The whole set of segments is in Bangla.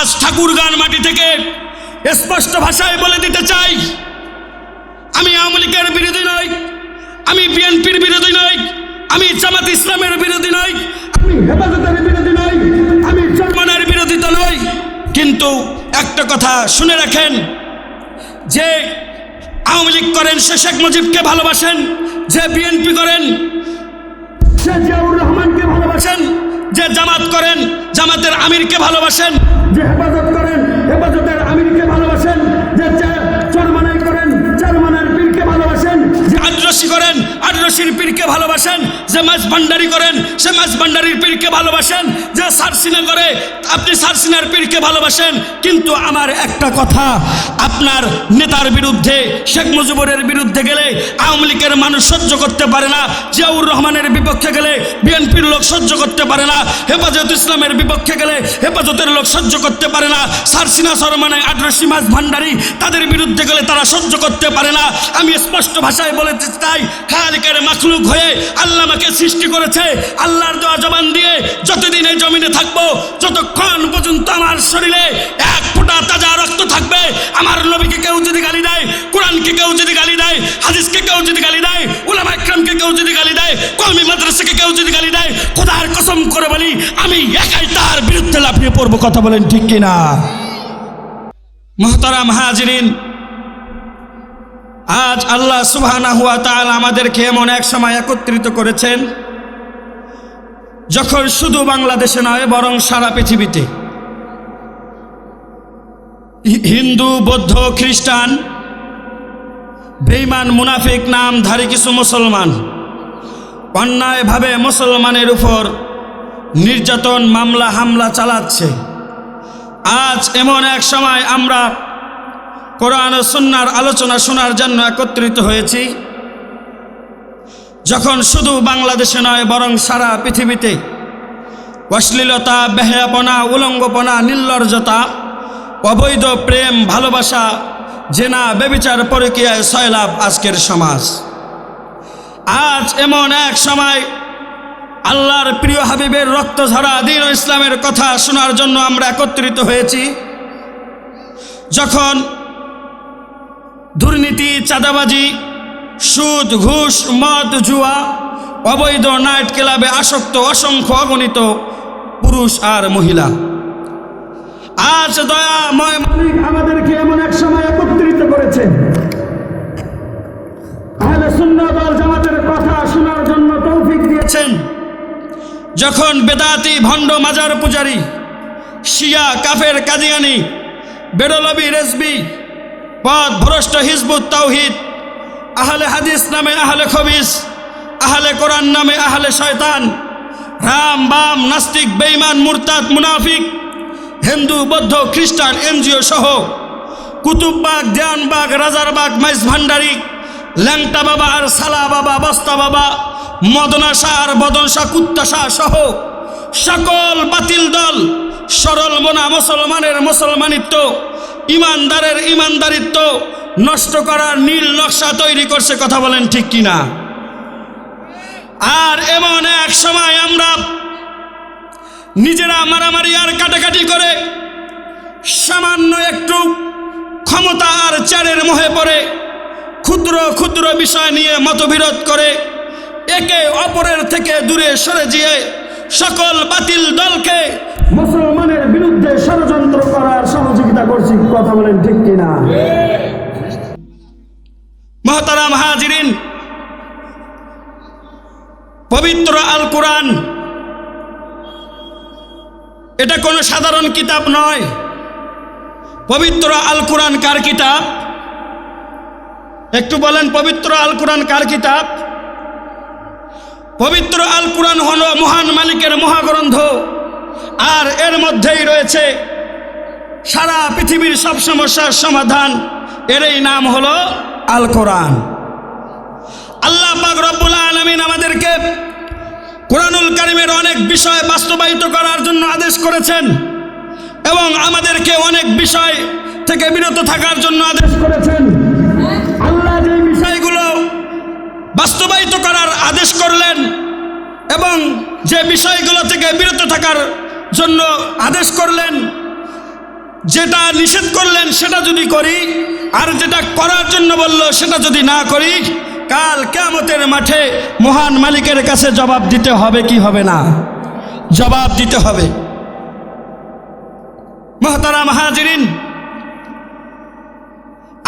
আজ ঠাকুরগান মাটি থেকে স্পষ্ট ভাষায় বলে দিতে চাই। আমি আওয়ামী লীগের বিরোধী নই, আমি বিএনপির বিরোধী নই, আমি জামাত ইসলামের বিরোধী নই, আমি হেফাজতের বিরোধী নই, আমি চরমানের বিরোধিতা নই। কিন্তু একটা কথা শুনে রাখেন, যে আওয়ামী লীগ করেন সে শেখ মুজিবকে ভালোবাসেন, যে বিএনপি করেন সে জিয়াউর রহমানকে ভালোবাসেন যে জামাত করেন জামাতের আমিরকে ভালোবাসেন। যে হেফাজত করেন হেফাজতের আমিরকে ভালোবাসেন। যে চরমানাই করেন চরমানের পীরকে ভালোবাসেন। যে আদ্রসি করেন আদ্রসির পীরকে ভালোবাসেন? যে মাছ ভান্ডারি করেন, সে মাছ ভান্ডারির পীরকে ভালোবাসেন? যে সারসিনা করে, আপনি সারসিনার পীরকে ভালোবাসেন? কিন্তু আমার একটা কথা, আপনার নেতার বিরুদ্ধে, শেখ মুজিবুরের বিরুদ্ধে গেলে আওয়ামী লীগের মানুষ সহ্য করতে পারে না, জিয়াউর রহমানের বিপক্ষে গেলে বিএনপির লোক সহ্য করতে পারে না, হেফাজত ইসলামের বিপক্ষে গেলে হেফাজতের লোক সহ্য করতে পারে না, সারসিনা সরমানে আদ্রসি মাছ ভান্ডারি, তাদের বিরুদ্ধে গেলে তারা সহ্য করতে পারে না। আমি স্পষ্ট ভাষায় বলতে চাই খালিকের মাখলুক হয়ে আল্লাহ আমাকে সৃষ্টি করেছে। আল্লাহর দেওয়া জবান দিয়ে যতদিন এই জমিনে থাকব, যতক্ষণ পর্যন্ত আমার শরীরে এক ফোঁটা তাজা রক্ত থাকবে, আমার নবীকে কেউ যদি গালি দেয়, কোরআনকে কেউ যদি গালি দেয়, হাদিসকে কেউ যদি গালি দেয়, উলামা ইকরামকে কেউ যদি গালি দেয়, কওমি মাদ্রাসাকে কেউ যদি গালি দেয়, খোদার কসম করে বলি, আমি একাই তার বিরুদ্ধে লাফিয়ে পড়ব। কথা বলেন ঠিক কিনা? মহতারাম হাজিরিন আজ আল্লাহ সুবহানা হুয়া তাল আমাদেরকে এমন এক সময় একত্রিত করেছেন, যখন শুধু বাংলাদেশে নয়, বরং সারা পৃথিবীতে। হিন্দু, বৌদ্ধ, খ্রিস্টান বেইমান মুনাফিক, নামধারী কিছু মুসলমান, অন্যায়ভাবে মুসলমানের উপর নির্যাতন, মামলা, হামলা চালাচ্ছে। আজ এমন এক সময় আমরা কোরআন ও সুন্নার আলোচনা শোনার জন্য একত্রিত হয়েছি। যখন শুধু বাংলাদেশে নয়, বরং সারা পৃথিবীতে অশ্লীলতা, বেহায়াপনা, উলঙ্গপনা, নির্লজ্জতা, অবৈধ প্রেম, ভালোবাসা, জেনা বেবিচার পরকীয়ায় সয়লাভ আজকের সমাজ। আজ এমন এক সময় আল্লাহর প্রিয় হাবিবের রক্ত ঝরা দিন ইসলামের কথা শোনার জন্য আমরা একত্রিত হয়েছি। যখন দুর্নীতি, চাঁদাবাজি, সুদ, ঘুষ, মদ, জুয়া, অবৈধ নাইট ক্লাবে আসক্ত অসংখ্য অগণিত পুরুষ আর মহিলা। আজ দয়াময় মালিক আমাদেরকে এমন এক সময় একত্রিত করেছে। জামাতের কথা শোনার জন্য দিয়েছেন। যখন বেদাতি ভণ্ড মাজার পূজারী, শিয়া, কাফের, কাদিয়ানি বেরলবি রেসবি পথ ভ্রষ্ট হিজবুত তাওহিদ। আহলে হাদিস নামে আহলে খবিস, আহলে কোরআন নামে আহলে শয়তান। রাম, বাম, নাস্তিক বেইমান মুরতাদ, মুনাফিক, হিন্দু, বৌদ্ধ, খ্রিস্টান, এনজিও সহ কুতুববাগ দেয়ানবাগ রাজারবাগ মাইজ ভান্ডারি, ল্যাংটা বাবা আর সালা বাবা, বস্তা বাবা, মদনা শাহ আর বদন শাহ, কুত্তা শাহ সহ সকল বাতিল দল, সরল মনা মুসলমানের মুসলমানিত্ব। ইমানদারের ইমানদারিত্ব নষ্ট করার নীল নকশা তৈরি করছে, কথা বলেন ঠিক কিনা? আর এমন এক সময় আমরা নিজেরা মারামারি আর কাটাকাটি করে সামান্য একটু ক্ষমতা আর চারের মোহে পড়ে, ক্ষুদ্র ক্ষুদ্র বিষয় নিয়ে মতবিরোধ করে একে অপরের থেকে দূরে সরে যেয়ে সকল বাতিল দলকে মুসলমানের বিরুদ্ধে ষড়যন্ত্র করার সহযোগিতা করছি কথা বলেন ঠিক কিনা। মহতারাম হাজিরিন, পবিত্র আল কোরআন এটা কোনো সাধারণ কিতাব নয়। পবিত্র আল কোরআন কার কিতাব? একটু বলেন, পবিত্র আল কোরআন কার কিতাব? পবিত্র আল কোরআন হল মহান মালিকের মহাগ্রন্থ, আর এর মধ্যেই রয়েছে সারা পৃথিবীর সব সমস্যার সমাধান এরই নাম হলো আল কোরআন আল্লাহ পাক আলমিন আমাদেরকে কোরআনুল কারিমের অনেক বিষয় বাস্তবায়িত করার জন্য আদেশ করেছেন এবং আমাদেরকে অনেক বিষয় থেকে বিরত থাকার জন্য আদেশ করেছেন। আল্লাহ যে বিষয়গুলো বাস্তবায়িত করার আদেশ করলেন এবং যে বিষয়গুলো থেকে বিরত থাকার জন্য আদেশ করলেন যেটা নিষেধ করলেন সেটা যদি করি, আর যেটা করার জন্য বলল সেটা যদি না করি, কাল কেয়ামতের মাঠে মহান মালিকের কাছে জবাব দিতে হবে কি হবে না? জবাব দিতে হবে। মহতারা মাহাজিরিন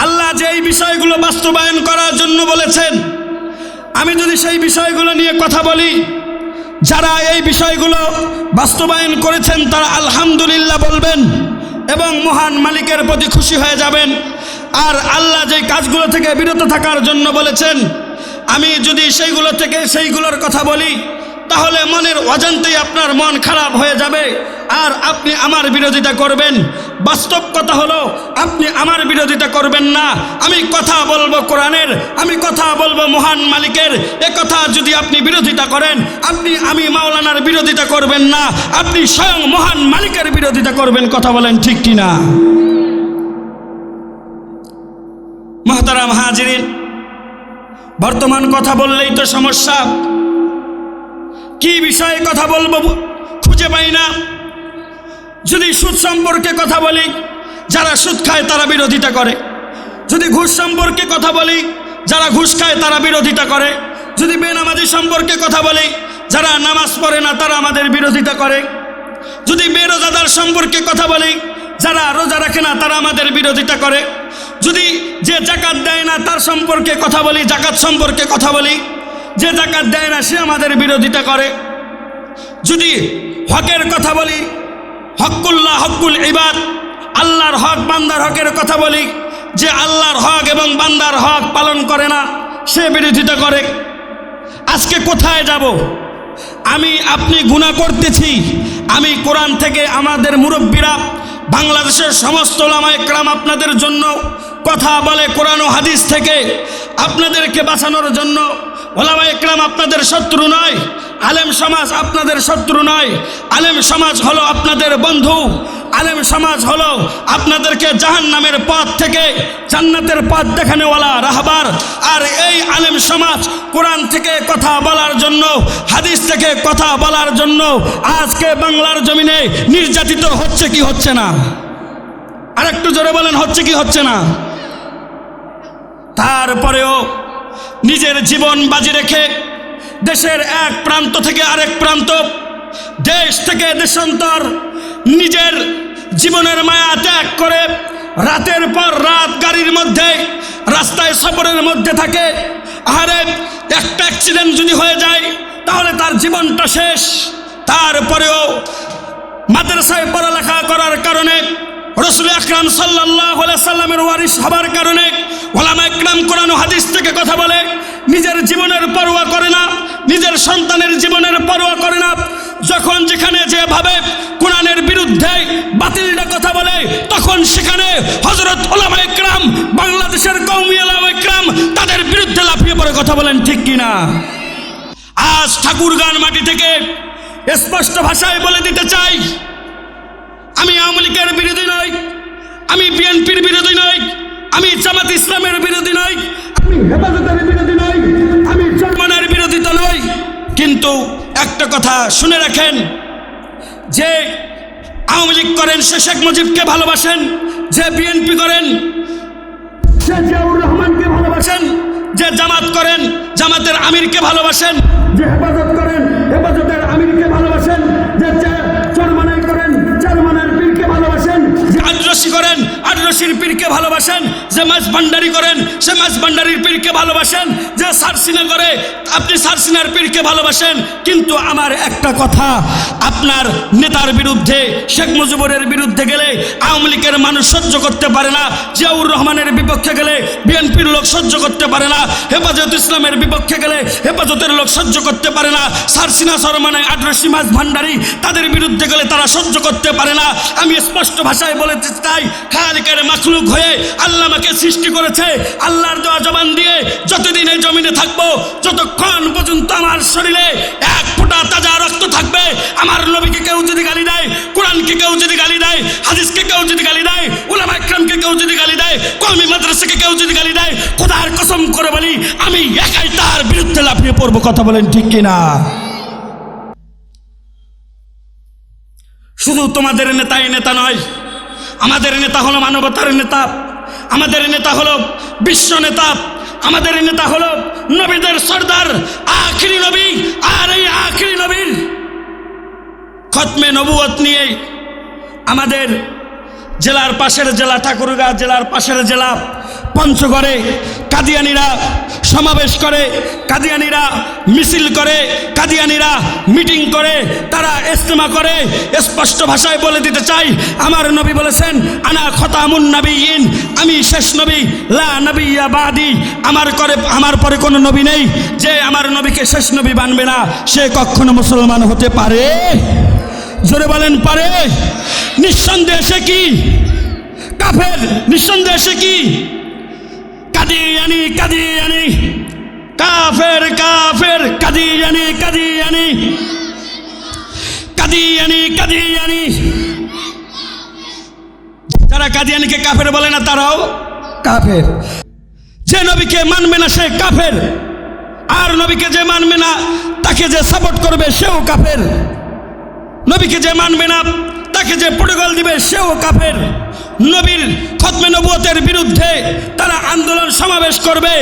আল্লাহ যে এই বিষয়গুলো বাস্তবায়ন করার জন্য বলেছেন, আমি যদি সেই বিষয়গুলো নিয়ে কথা বলি, যারা এই বিষয়গুলো বাস্তবায়ন করেছেন তারা আলহামদুলিল্লাহ বলবেন। এবং মহান মালিকের প্রতি খুশি হয়ে যাবেন। আর আল্লাহ যে কাজগুলো থেকে বিরত থাকার জন্য বলেছেন, আমি যদি সেইগুলো থেকে সেইগুলোর কথা বলি, তাহলে মনের অজান্তেই আপনার মন খারাপ হয়ে যাবে। আর আপনি আমার বিরোধিতা করবেন। বাস্তব কথা হলো, আপনি আমার বিরোধিতা করবেন না। আমি কথা বলব কোরআনের, আমি কথা বলব মহান মালিকের। এ কথা যদি আপনি বিরোধিতা করেন, আপনি আমি মাওলানার বিরোধিতা করবেন না। আপনি স্বয়ং মহান মালিকের বিরোধিতা করবেন, কথা বলেন ঠিক কিনা? মহতারা মহাজিরিন বর্তমান কথা বললেই তো সমস্যা। কি বিষয়ে কথা বলব খুঁজে পাই না। যদি সুদ সম্পর্কে কথা বলি, যারা সুদ খায় তারা বিরোধিতা করে। যদি ঘুষ সম্পর্কে কথা বলি, যারা ঘুষ খায় তারা বিরোধিতা করে। যদি বেনামাজি সম্পর্কে কথা বলি, যারা নামাজ পড়ে না তারা আমাদের বিরোধিতা করে। যদি বেরোজাদার সম্পর্কে কথা বলি, যারা রোজা রাখে না তারা আমাদের বিরোধিতা করে। যদি যে জাকাত দেয় না তার সম্পর্কে কথা বলি, জাকাত সম্পর্কে কথা বলি, যে জাকাত দেয় না সে আমাদের বিরোধিতা করে। যদি হকের কথা বলি হকুল্লাহ হকুল ইবাদ। আল্লাহর হক, বান্দার হকের কথা বলি। যে আল্লাহর হক এবং বান্দার হক পালন করে না, সে বিরোধিতা করে। আজকে কোথায় যাব? আমি, আপনি গুণা করতেছি। আমি কোরআন থেকে আমাদের মুরব্বীরা, বাংলাদেশের সমস্ত লামায় ক্রাম আপনাদের জন্য কথা বলে কোরআন ও হাদিস থেকে আপনাদেরকে বাঁচানোর জন্য ওলামা একরাম আপনাদের শত্রু নয়, আলেম সমাজ আপনাদের শত্রু নয়, আলেম সমাজ হলো আপনাদের বন্ধু, আলেম সমাজ হলো আপনাদেরকে জাহান নামের পথ থেকে জান্নাতের পথ দেখানেওয়ালা রাহবার। আর এই আলেম সমাজ কোরআন থেকে কথা বলার জন্য, হাদিস থেকে কথা বলার জন্য আজকে বাংলার জমিনে নির্যাতিত হচ্ছে কি হচ্ছে না? আরেকটু জোরে বলেন, হচ্ছে কি হচ্ছে না? তারপরেও নিজের জীবন বাজি রেখে দেশের এক প্রান্ত থেকে আরেক প্রান্ত, দেশ থেকে দেশান্তর, নিজের জীবনের মায়া ত্যাগ করে রাতের পর রাত গাড়ির মধ্যে, রাস্তায় সফরের মধ্যে থাকে। আহারে একটা অ্যাক্সিডেন্ট যদি হয়ে যায়, তাহলে তার জীবনটা শেষ। তারপরেও মাদ্রাসায় পড়ালেখা করার কারণে রসুল আকরাম সাল্লাহ সাল্লামের ওয়ারিস হবার কারণে ওলামা একরাম কোরআন হাদিস থেকে কথা বলে, নিজের জীবনের পরোয়া করে না, নিজের সন্তানের জীবনের পরোয়া করে না। যখন যেখানে যেভাবে কোরআনের বিরুদ্ধে বাতিলটা কথা বলে, তখন সেখানে হজরত ওলামা একরাম বাংলাদেশের কৌমি ওলামা একরাম তাদের বিরুদ্ধে লাফিয়ে পড়ে কথা বলেন, ঠিক কিনা? আজ ঠাকুরগান মাটি থেকে স্পষ্ট ভাষায় বলে দিতে চাই আমি আওয়ামী লীগের বিরোধী নই। আমি বিএনপির বিরোধী নই। আমি জামাত ইসলামের বিরোধী নই। আমি হেফাজতের বিরোধী নই। আমি জার্মানের বিরোধিতা নই। কিন্তু একটা কথা শুনে রাখেন, যে আওয়ামী লীগ করেন সে শেখ মুজিবকে ভালোবাসেন, যে বিএনপি করেন সে জিয়াউর রহমানকে ভালোবাসেন, যে জামাত করেন, জামাতের আমিরকে ভালোবাসেন, যে ভালোবাসেন, যে মাছ ভান্ডারি করেন, সে মাছ ভান্ডারির পীরকে ভালোবাসেন, যে সারসিনা করে, আপনি সারসিনার পীরকে ভালোবাসেন। কিন্তু আমার একটা কথা, আপনার নেতার বিরুদ্ধে, শেখ মুজিবুরের বিরুদ্ধে গেলে আওয়ামী লীগের মানুষ সহ্য করতে পারে না, জিয়াউর রহমানের বিপক্ষে গেলে বিএনপির লোক সহ্য করতে পারে না, হেফাজত ইসলামের বিপক্ষে গেলে হেফাজতের লোক সহ্য করতে পারে না, সারসিনা সরমানে আদ্রসি মাছ ভান্ডারি, তাদের বিরুদ্ধে গেলে তারা সহ্য করতে পারে না। আমি স্পষ্ট ভাষায় বলতে চাই, খালিকের মাখলুক হয়ে আল্লাহ আমাকে সৃষ্টি করেছে। আল্লাহর দেওয়া জবান দিয়ে যতদিন এই জমিনে থাকব, যতক্ষণ পর্যন্ত আমার শরীরে এক ফোঁটা তাজা রক্ত থাকবে, আমার নবীকে কেউ যদি গালি দেয়, কোরআনকে কেউ যদি গালি দেয়, হাদিসকে কেউ যদি গালি দেয়, উলামা ইকরামকে কেউ যদি গালি দেয়, কওমি মাদ্রাসাকে কেউ যদি গালি দেয়, খোদার কসম করে বলি, আমি একাই তার বিরুদ্ধে লাফিয়ে পড়ব, কথা বলেন ঠিক কিনা? শুধু তোমাদের নেতাই নেতা নয় আমাদের নেতা হলো মানবতার নেতা। আমাদের নেতা হলো বিশ্ব নেতা। আমাদের নেতা হলো নবীদের সর্দার, আখিরি নবী আর এই আখিরি নবীর খতমে নবুয়ত নিয়ে আমাদের জেলার পাশের জেলা, ঠাকুরগাঁ জেলার পাশের জেলা পঞ্চগড়ে কাদিয়ানিরা সমাবেশ করে, কাদিয়ানিরা মিছিল করে, কাদিয়ানিরা মিটিং করে, তারা ইস্তেমা করে, স্পষ্ট ভাষায় বলে দিতে চাই। আমার নবী বলেছেন, আনা খতামুন নবীন আমি শেষ নবী, লা নবিয়া বাদি। আমার করে, আমার পরে কোনো নবী নেই, যে আমার নবীকে শেষ নবী বানবে না। সে কখনো মুসলমান হতে পারে? জোরে বলেন, পারে। নিঃসন্দেহে সে কি? কাফের, নিঃসন্দেহে সে কি? কাদিয়ানি কাদিয়ানি। কাফের কাফের, কাদিয়ানি কাদিয়ানি। কাদিয়ানি কাদিয়ানি। যারা কাদিয়ানিকে কাফের বলে না, তারাও কাফের। যে নবীকে মানবে না, সে কাফের। আর নবীকে যে মানবে না, তাকে যে সাপোর্ট করবে, সেও কাফের। নবীকে যে মানবে না, তাকে যে প্রোটোকল দিবে, সেও কাফের। নবীর খতমে নবুয়তের বিরুদ্ধে তারা আন্দোলন সমাবেশ করবে,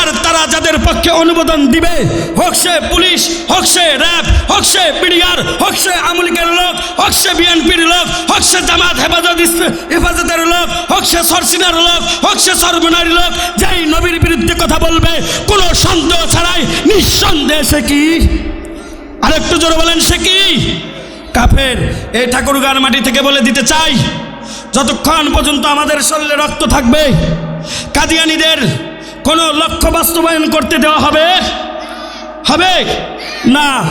আর তারা যাদের পক্ষে অনুমোদন দিবে, হোক সে পুলিশ, হোক সে র্যাব, হোক সে বিডিআর, হোক সে আমলিকের লোক, হোক সে বিএনপির লোক, হোক সে জামাত হেফাজত হেফাজতের লোক, হোক সে সরসিনার লোক, হোক সে সর্বনারী লোক, যেই নবীর বিরুদ্ধে কথা বলবে, কোনো সন্দেহ ছাড়াই, নিঃসন্দেহে সে কি? আরেকটু জোরে বলেন, সে কি? কাফের, এই ঠাকুরগার মাটি থেকে বলে দিতে চাই। যতক্ষণ পর্যন্ত আমাদের শরীরে রক্ত থাকবে, কাদিয়ানিদের কোনো লক্ষ্য বাস্তবায়ন করতে দেওয়া হবে? হবে? না।